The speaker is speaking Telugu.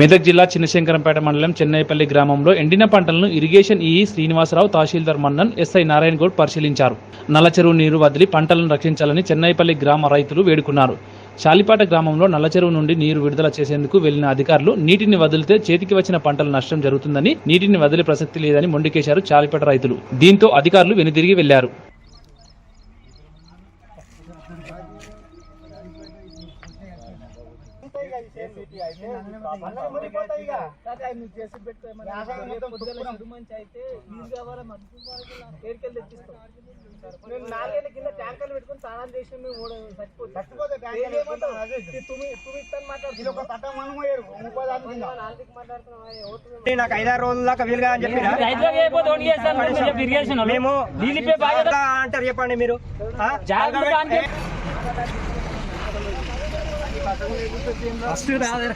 మెదక్ జిల్లా చిన్నశంకరంపేట మండలం చెన్నైపల్లి గ్రామంలో ఎండిన పంటలను irrigation EE Srinivasarao tahsildar Mannan SI Narayana Goud పరిశీలించారు. నల్లచెరువు నీరు వదిలి పంటలను రక్షించాలని చెన్నైపల్లి గ్రామ రైతులు వేడుకున్నారు. శాలిపాట గ్రామంలో నల్లచెరువు నుండి నీరు విడుదల చేసేందుకు వెళ్ళిన అధికారులు నీటిని వదిలితే చేతికి వచ్చిన పంటల నష్టం జరుగుతుందని నీటిని వదిలే ప్రసక్తి లేదని మొండికేశారు చాలిపేట రైతులు. దీంతో అధికారులు వెనుదిరిగి వెళ్ళారు. అదే. కింద. మేము- నాకు ఐదారు రోజుల దాకా వీలుగా అని చెప్పి. మేము అంటారు చెప్పండి మీరు ఆ? జాగ్రత్త అంటే ఫస్ట్ రాదు